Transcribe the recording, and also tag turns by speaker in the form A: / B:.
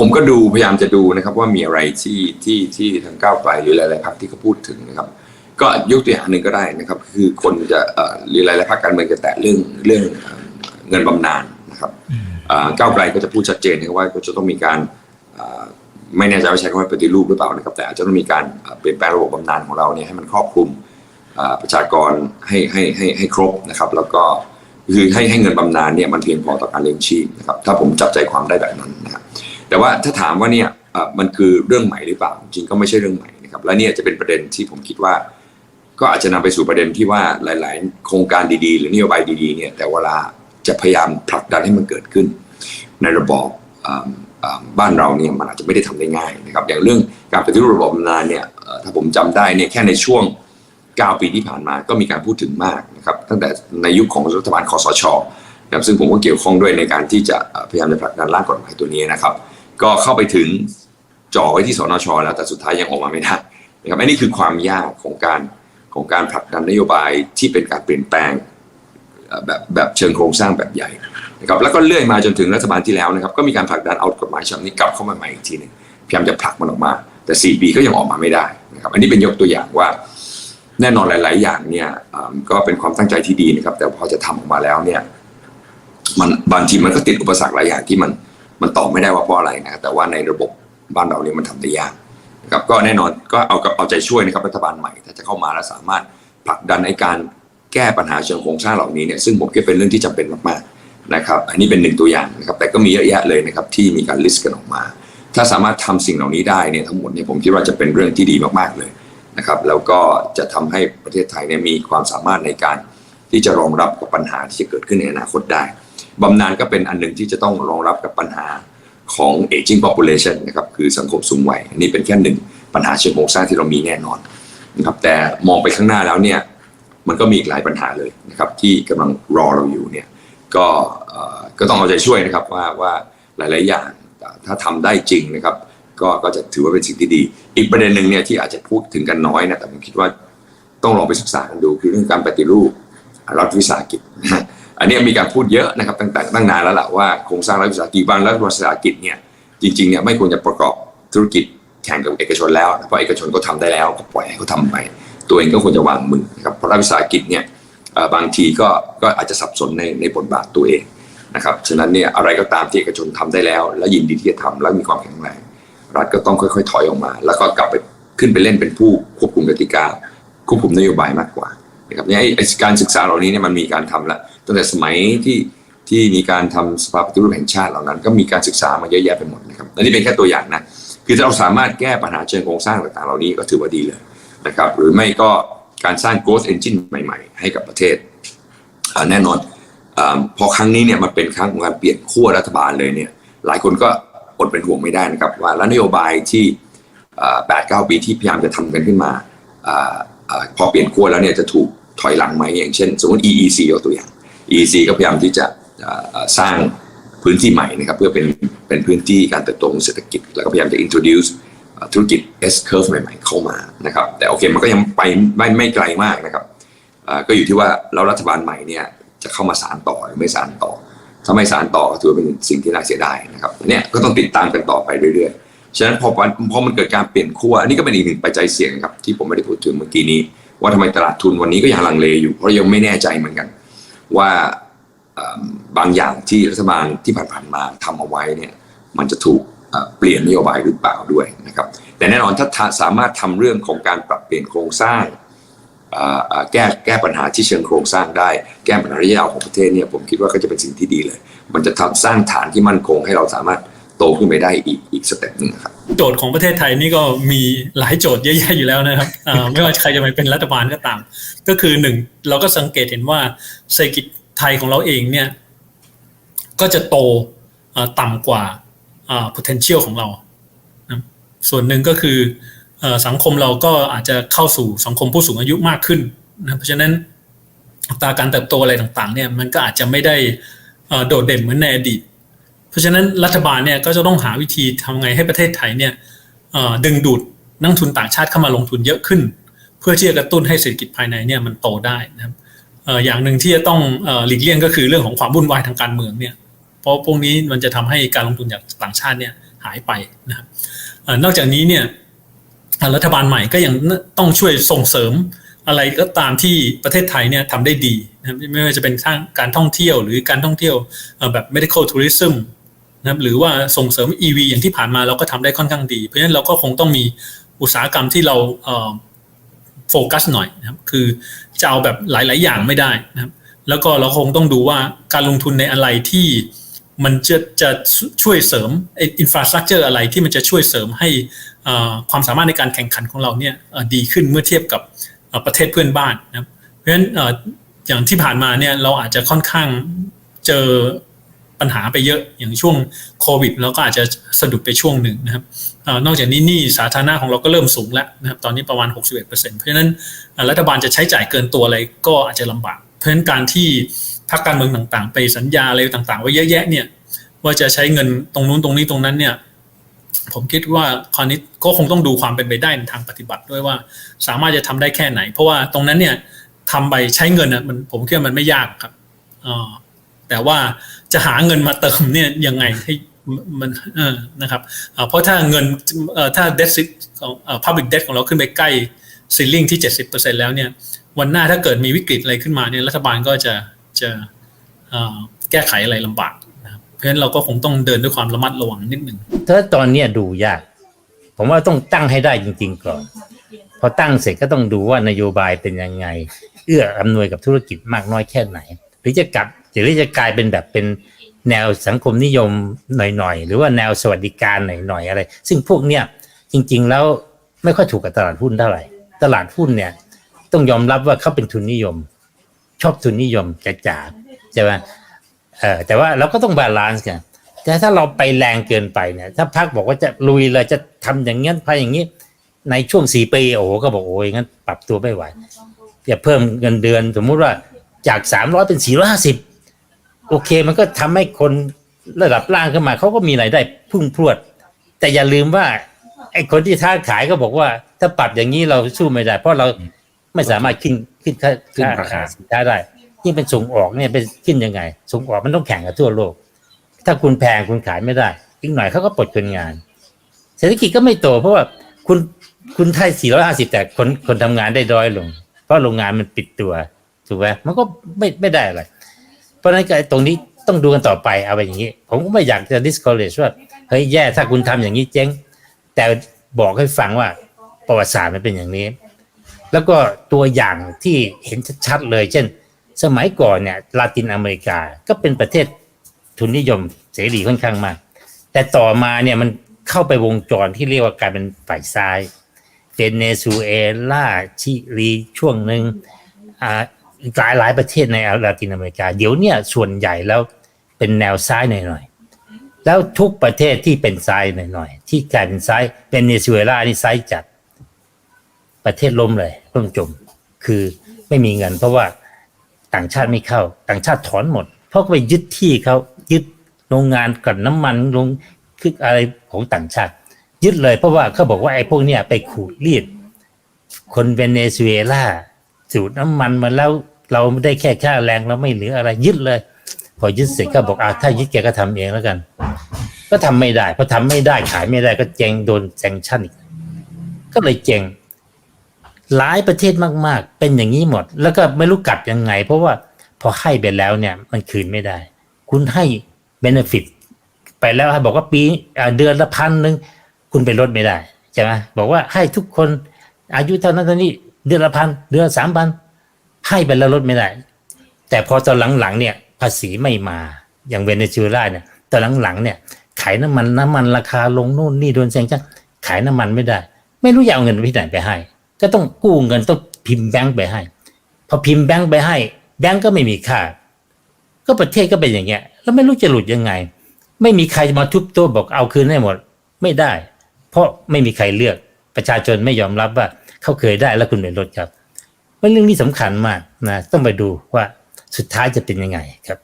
A: ผมก็ดูพยายามจะดูนะครับว่ามีอะไรที่ที่ที่ทางก้าวไกลหรือหลายๆพรรคที่เขาพูดถึงนะครับ ก็ยกตัวอย่างหนึ่งก็ได้นะครับ คือคนจะเอ่อหรือหลายๆพรรคการเมืองจะแตะเรื่องเรื่องเอ่อเงินบำนาญนะครับเอ่อก้าวไกลก็จะพูดชัดเจนนะครับว่าก็จะต้องมีการเอ่อไม่แน่ใจว่าใช้คำว่าปฏิรูปหรือเปล่านะครับ แต่อาจจะต้องมีการเอ่อเปลี่ยนแปลงระบบบำนาญของเราเนี่ยให้มันครอบคลุมเอ่อประชากรให้ให้ให้ให้ครบนะครับ แล้วก็คือให้ให้เงินบำนาญเนี่ยมันเพียงพอต่อการเลี้ยงชีพนะครับ ถ้าผมจับใจความได้แบบนั้นนะครับ แต่ว่าถ้าถามว่าเนี่ยมันคือเรื่องใหม่หรือเปล่าจริงก็ไม่ใช่เรื่องใหม่นะครับและเนี่ยจะเป็นประเด็นที่ผมคิดว่า ก็อาจจะนำไปสู่ประเด็นที่ว่าหลาย ๆ โครงการดีๆ หรือนโยบายดีๆเนี่ยแต่เวลาจะพยายามผลักดันให้มันเกิดขึ้น ในระบอบบ้านเราเนี่ยมันอาจจะไม่ได้ทำได้ง่ายนะครับอย่างเรื่องการปฏิรูประบบบำนาญเนี่ยถ้าผมจำได้เนี่ยแค่ในช่วง 9 ปีที่ผ่านมาก็มีการพูดถึงมากนะครับตั้งแต่ในยุคของรัฐบาลคอสชนะครับซึ่งผมก็เกี่ยวข้องด้วยในการที่จะพยายามจะผลักดันร่างกฎหมายตัวนี้นะครับ ก็เข้าไปถึงจ่อไว้ที่สนชแล้วแต่สุดท้ายยังออกมาไม่ได้นะครับอันนี้คือความยากของการของการผลักดันนโยบายที่เป็นการเปลี่ยนแปลงแบบแบบเชิงโครงสร้างแบบใหญ่นะครับแล้วก็เลื่อยมาจนถึงรัฐบาลที่แล้วนะครับ ก็มีการผลักดันเอากฎหมายฉบับนี้กลับเข้ามาใหม่อีกทีหนึ่งพยายามจะผลักมันออกมา แต่ 4 ปีก็ยังออกมาไม่ได้นะครับอันนี้เป็นยกตัวอย่างว่า แน่นอนหลาย ๆ อย่างเนี่ยอ่าก็เป็นความตั้งใจที่ดีนะครับ แต่พอจะทำออกมาแล้วเนี่ยมันบางทีมันก็ติดอุปสรรคหลายอย่างที่มัน มันตอบไม่ได้ว่าเพราะอะไรนะแต่ว่าในระบบบ้านเราเนี่ยมันทำได้ยากนะครับก็แน่นอนก็เอาเอาใจช่วยนะครับรัฐบาลใหม่ถ้าจะเข้ามาแล้วสามารถผลักดันในการแก้ปัญหาเชิงโครงสร้างเหล่านี้เนี่ยซึ่งผมคิดเป็นเรื่องที่จำเป็นมากๆนะครับ อันนี้เป็นหนึ่งตัวอย่างนะครับแต่ก็มีเยอะแยะเลยนะครับที่มีการลิสต์กันออกมา ถ้าสามารถทำสิ่งเหล่านี้ได้เนี่ยทั้งหมดเนี่ยผมคิดว่าจะเป็นเรื่องที่ดีมากๆเลยนะครับแล้วก็จะทำให้ประเทศไทยเนี่ยมีความสามารถในการที่จะรองรับกับปัญหาที่จะเกิดขึ้นในอนาคตได้ บำนาญก็เป็นอันหนึ่งที่จะต้องรองรับกับปัญหาของ aging population นะครับคือสังคมสูงวัยอันนี้เป็นแค่หนึ่งปัญหาเชิงโครงสร้างที่เรามีแน่นอนนะครับแต่มองไปข้างหน้าแล้วเนี่ยมันก็มีอีกหลายปัญหาเลยนะครับที่กำลังรอเราอยู่เนี่ยก็ก็ต้องเอาใจช่วยนะครับว่าว่าหลาย ๆ อย่างถ้าทำได้จริงนะครับก็ก็จะถือว่าเป็นสิ่งที่ดี อีกประเด็นหนึ่งเนี่ยที่อาจจะพูดถึงกันน้อยนะแต่ผมคิดว่าต้องลองไปศึกษากันดูคือเรื่องการปฏิรูปรัฐวิสาหกิจ อันนี้มีการพูดเยอะนะครับตั้งแต่ตั้งนานแล้วล่ะว่าโครงสร้างรัฐวิสาหกิจบางรัฐวิสาหกิจเนี่ยจริงๆเนี่ยไม่ควรจะประกอบธุรกิจแข่งกับเอกชนแล้วเพราะเอกชนก็ทำได้แล้วก็ปล่อยให้เขาทำไป ตัวเองก็ควรจะวางมือนะครับเพราะรัฐวิสาหกิจเนี่ยบางทีก็ก็อาจจะสับสนในในบทบาทตัวเองนะครับฉะนั้นเนี่ยอะไรก็ตามที่เอกชนทำได้แล้ว และยินดีที่จะทำและมีความแข็งแรงรัฐก็ต้องค่อยๆ ถอยออกมา แล้วก็กลับไปขึ้นไปเล่นเป็นผู้ควบคุมกติกาควบคุมนโยบายมากกว่านะครับเนี่ยไอ้การศึกษาเหล่านี้เนี่ยมันมีการทำแล้ว ตั้งแต่สมัยที่ที่มีการทำสภาปฏิรูปแห่งชาติเหล่านั้น ก็มีการศึกษามาเยอะแยะไปหมดนะครับอันนี้เป็นแค่ตัวอย่างนะคือถ้าเราสามารถแก้ปัญหาเชิงโครงสร้างต่างๆ เหล่านี้ก็ถือว่าดีเลยนะครับ หรือไม่ก็การสร้าง growth engine ใหม่ๆ ให้กับประเทศ แน่นอนอพอครั้งนี้เนี่ยมันเป็นครั้งของการเปลี่ยนขั้วรัฐบาลเลยเนี่ย หลายคนก็อดเป็นห่วงไม่ได้นะครับว่าแล้วนโยบายที่แปดเก้าปีที่พยายามจะทำกันขึ้นมาออพอเปลี่ยนขั้วแล้วเนี่ยจะถูกถอยหลังไหมอย่างเช่น สมมติ EEC เอาตัวอย่าง EEC ก็พยายามที่จะสร้างพื้นที่ใหม่นะครับเพื่อเป็นเป็นพื้นที่การเติบโตของเศรษฐกิจ แล้วก็พยายามจะ introduce ธุรกิจ S curve ใหม่ๆ เข้ามานะครับแต่โอเคมันก็ยังไปไม่ไม่ไกลมากนะครับก็อยู่ที่ว่าแล้วรัฐบาลใหม่เนี่ยจะเข้ามาสานต่อหรือไม่สานต่อ ถ้าไม่สารต่อถือว่าเป็นสิ่งที่น่าเสียดายนะครับเนี่ยก็ต้องติดตามกันต่อไปเรื่อยๆ ฉะนั้นพอพอมันเกิดการเปลี่ยนขั้วอันนี้ก็เป็นอีกหนึ่งปัจจัยเสี่ยงครับที่ผมไม่ได้พูดถึงเมื่อกี้นี้ ว่าทำไมตลาดทุนวันนี้ก็ยังลังเลอยู่เพราะยังไม่แน่ใจเหมือนกัน ว่าบางอย่างที่รัฐบาลที่ผ่านๆมาทำเอาไว้เนี่ยมันจะถูกเปลี่ยนนโยบายหรือเปล่าด้วยนะครับแต่แน่นอนถ้าสามารถทำเรื่องของการปรับเปลี่ยนโครงสร้างแก้แก้ปัญหาที่เชิงโครงสร้างได้ แก้ปัญหาระยะยาวของประเทศเนี่ยผมคิดว่าก็จะเป็นสิ่งที่ดีเลย มันจะทำสร้างฐานที่มั่นคงให้เราสามารถ โตขึ้นไปได้อีกอีกสเต็ปหนึ่งครับ
B: โจทย์ของประเทศไทยนี่ก็มีหลายโจทย์เยอะแยะอยู่แล้วนะครับอ่าไม่ว่าใครจะมาเป็นรัฐบาลก็ตาม ก็คือหนึ่งเราก็สังเกตเห็นว่าเศรษฐกิจไทยของเราเองเนี่ยก็จะโตอ่าต่ำกว่าอ่า potential ของเรานะส่วนหนึ่งก็คือเอ่อสังคมเราก็อาจจะเข้าสู่สังคมผู้สูงอายุมากขึ้นนะเพราะฉะนั้นอัตราการเติบโตอะไรต่างๆเนี่ยมันก็อาจจะไม่ได้เอ่อโดดเด่นเหมือนในอดีต เพราะฉะนั้นรัฐบาลเนี่ยก็จะต้องหาวิธีทำไงให้ประเทศไทยเนี่ยดึงดูดนักทุนต่างชาติเข้ามาลงทุนเยอะขึ้น เพื่อที่จะกระตุ้นให้เศรษฐกิจภายในเนี่ยมันโตได้นะครับอย่างหนึ่งที่จะต้องหลีกเลี่ยงก็คือเรื่องของความวุ่นวายทางการเมืองเนี่ยเพราะพวกนี้มันจะทำให้การลงทุนจากต่างชาติเนี่ยหายไปนะครับอนอกจากนี้เนี่ยรัฐบาลใหม่ก็ยังต้องช่วยส่งเสริมอะไรก็ตามที่ประเทศไทยเนี่ยทำได้ดีนะครับไม่ว่าจะเป็นทางการท่องเที่ยวหรือการท่องเที่ยวแบบ medical tourism นะครับหรือว่าส่งเสริม EV อย่างที่ผ่านมาเราก็ทำได้ค่อนข้างดี เพราะฉะนั้นเราก็คงต้องมีอุตสาหกรรมที่เราโฟกัสหน่อยนะครับคือจะเอาแบบหลาย ๆ อย่างไม่ได้นะครับแล้วก็เราคงต้องดูว่าการลงทุนในอะไรที่มันจะจะช่วยเสริมอินฟราสตรักเจอร์อะไรที่มันจะช่วยเสริมให้ความสามารถในการแข่งขันของเราเนี่ยดีขึ้นเมื่อเทียบกับประเทศเพื่อนบ้านนะครับเพราะฉะนั้นเอ่ออย่างที่ผ่านมาเนี่ยเราอาจจะค่อนข้างเจอ ปัญหาไปเยอะอย่างช่วงโควิดเราก็อาจจะสะดุดไปช่วงหนึ่งนะครับนอกจากนี้หนี้สาธารณะของเราก็เริ่มสูงแล้วนะครับตอนนี้ประมาณ 61%เพราะฉะนั้นรัฐบาลจะใช้จ่ายเกินตัวอะไรก็อาจจะลำบาก เพราะฉะนั้นการที่พรรคการเมืองต่างๆ ไปสัญญาอะไรต่างๆไว้เยอะแยะเนี่ยว่าจะใช้เงินตรงนู้นตรงนี้ตรงนั้นเนี่ยผมคิดว่าคราวนี้ก็คงต้องดูความเป็นไปได้ในทางปฏิบัติด้วยว่า สามารถจะทำได้แค่ไหน เพราะว่าตรงนั้นเนี่ยทำไปใช้เงินอะมันผมคิดว่ามันไม่ยากครับอ่อ แต่ว่าจะหาเงินมาเติมเนี่ยยังไงให้มันเออนะครับเพราะถ้าเงินถ้า debt ของ public debt ของเราขึ้นไปใกล้ ceiling ที่ 70%แล้วเนี่ยวันหน้าถ้าเกิดมีวิกฤตอะไรขึ้นมาเนี่ยรัฐบาลก็จะจะแก้ไขอะไรลำบากนะครับเพราะฉะนั้นเราก็คงต้องเดินด้วยความระมัดระวังนิดหนึ่ง
C: ถ้าตอนนี้ดูยาก ผมว่าต้องตั้งให้ได้จริง ๆ ก่อน พอตั้งเสร็จก็ต้องดูว่านโยบายเป็นยังไง เอื้ออำนวยกับธุรกิจมากน้อยแค่ไหน หรือจะกลับ หรือจะกลายเป็นแบบเป็นแนวสังคมนิยมหน่อยๆ หรือว่าแนวสวัสดิการหน่อยๆอะไร ซึ่งพวกเนี้ยจริง ๆ แล้วไม่ค่อยถูกกับตลาดหุ้นเท่าไหร่ ตลาดหุ้นเนี่ย ต้องยอมรับว่าเขาเป็นทุนนิยม ชอบทุนนิยมจ๋าๆใช่ไหมเออแต่ว่าเราก็ต้องบาลานซ์กันแต่ถ้าเราไปแรงเกินไปเนี่ย ถ้าพักบอกว่าจะลุยเลยจะทำอย่างเงี้ยพายอย่างนี้ ในช่วงสี่ปีโอ้โหก็บอกโอ้ยงั้นปรับตัวไม่ไหวอย่าเพิ่มเงินเดือน สมมุติว่าจากสามร้อยเป็นสี่ร้อยห้าสิบ โอเค มันก็ทำให้คนระดับล่างขึ้นมาเขาก็มีรายได้พุ่งพรวด แต่อย่าลืมว่า ไอ้คนที่ท้าขายก็บอกว่า ถ้าปรับอย่างนี้เราสู้ไม่ได้ เพราะเราไม่สามารถขึ้นขึ้นค่า
A: ขึ้นราคา
C: สินค้าได้ยิ่งเป็นส่งออกเนี่ยเป็นขึ้นยังไง ส่งออกมันต้องแข่งกับทั่วโลก ถ้าคุณแพงคุณขายไม่ได้อีกหน่อยเขาก็ปลดคนงาน เศรษฐกิจก็ไม่โต เพราะว่าคุณคุณได้450 แต่คนคนทำงานได้ด้อยลง เพราะโรงงานมันปิดตัวถูกไหมมันก็ไม่ไม่ได้อะไร ราะฉะนั้นไอ้ตรงนี้ต้องดูกันต่อไปเอาไปอย่างนี้ ผมก็ไม่อยากจะ discourage ว่าเฮ้ยแย่ถ้าคุณทำอย่างนี้เจ๊ง แต่บอกให้ฟังว่าประวัติศาสตร์มันเป็นอย่างนี้ แล้วก็ตัวอย่างที่เห็นชัดๆเลย เช่น สมัยก่อนเนี่ยลาตินอเมริกาก็เป็นประเทศทุนนิยมเสรีค่อนข้างมาก แต่ต่อมาเนี่ยมันเข้าไปวงจรที่เรียกว่าการเป็นฝ่ายซ้ายเวเนซุเอลาชิลีช่วงหนึ่งอ่า หลายหลายประเทศในลาตินอเมริกา เดี๋ยวเนี่ยส่วนใหญ่แล้วเป็นแนวซ้ายหน่อยๆแล้วทุกประเทศที่เป็นซ้ายหน่อยๆที่กลายเป็นซ้ายเวเนซุเอลานี่ซ้ายจัด ประเทศล้มเลยล่มจม คือไม่มีเงิน เพราะว่าต่างชาติไม่เข้า ต่างชาติถอนหมด เพราะไปยึดที่เขายึดโรงงานกลั่นน้ำมันลงคืออะไรของต่างชาติ ยึดเลยเพราะว่าเขาบอกว่าไอ้พวกเนี้ยไปขูดรีดคนเวเนซุเอลาสูดน้ำมันมาแล้ว เราไม่ได้แค่ค่าแรงเราไม่เหลืออะไรยึดเลย พอยึดเสร็จก็บอกอ่าถ้ายึดแกก็ทำเองแล้วกัน ก็ทำไม่ได้พอทำไม่ได้ขายไม่ได้ก็เจงโดนแซงชั่นอีกก็เลยเจงหลายประเทศมาก ๆ เป็นอย่างนี้หมด แล้วก็ไม่รู้กลับยังไง เพราะว่าพอให้ไปแล้วเนี่ย มันคืนไม่ได้ คุณให้เบนฟิตไปแล้วให้บอกว่าปีเดือนละพันหนึ่งคุณไปลดไม่ได้ใช่ไหมบอกว่าให้ทุกคนอายุเท่านั้นเท่านี้เดือนละพันเดือนสามพัน ให้ไปแล้วลดไม่ได้ แต่พอตอนหลังๆเนี่ยภาษีไม่มาอย่างเวเนซุเอลาเนี่ยตอนหลังๆเนี่ยขายน้ำมันน้ำมันราคาลงนู่นนี่โดนแซงชั่นขายน้ำมันไม่ได้ ไม่รู้จะเอาเงินไปที่ไหนไปให้ ก็ต้องกู้เงินต้องพิมพ์แบงก์ไปให้ พอพิมพ์แบงก์ไปให้ แบงก์ก็ไม่มีค่า ก็ประเทศก็เป็นอย่างเงี้ย แล้วไม่รู้จะหลุดยังไง ไม่มีใครมาทุบโต๊ะบอกเอาคืนให้หมด ไม่ได้ เพราะไม่มีใครเลือกประชาชนไม่ยอมรับว่าเขาเคยได้แล้วคุณเป็นลดครับ เราะเรื่องนี้สำคัญมากนะต้องไปดูว่าสุดท้ายจะเป็นยังไงครับ